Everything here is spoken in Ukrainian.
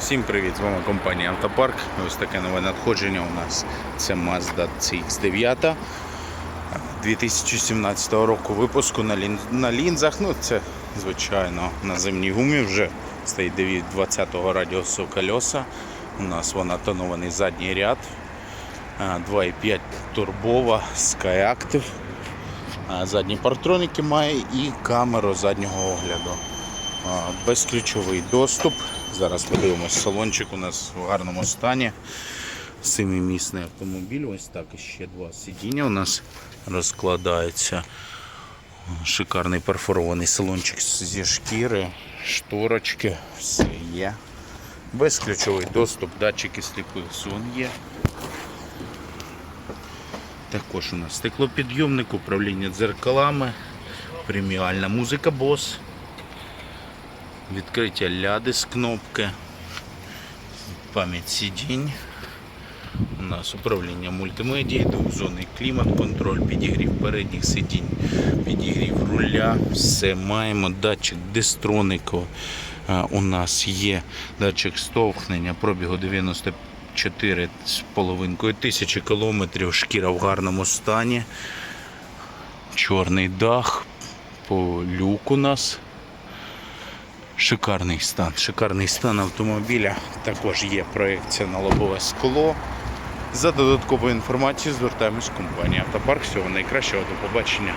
Всім привіт! З вами компанія Автопарк. Ось таке нове надходження у нас. Це Mazda CX9 2017 року випуску на, лін... на лінзах. Ну, це, звичайно, на зимній гумі вже стоїть 20-го радіусу кольоса. У нас вона тонований задній ряд. 2,5 турбова Skyactiv. Задні партроніки має і камеру заднього огляду. Безключовий доступ. Зараз подивимось, салончик у нас в гарному стані. Семимісний автомобіль. Ось так і ще два сидіння у нас розкладається. Шикарний перфорований салончик зі шкіри, шторочки, все є. Безключовий доступ, датчики сліпих зон є. Також у нас стеклопідйомник, управління дзеркалами, преміальна музика Bose, відкриття ляди з кнопки, пам'ять сидінь. У нас управління мультимедії, двохзонний клімат, контроль, підігрів передніх сидінь, підігрів руля, все маємо. Датчик дистронику. Е, У нас є датчик стовхнення, пробігу 94 з половинкою тисячі кілометрів, шкіра в гарному стані. Чорний дах, по люк у нас. Шикарний стан, шикарний стан автомобіля. Також є проекція на лобове скло. За додатковою інформацією звертаємось в компанію Автопарк. Всього найкращого, до побачення.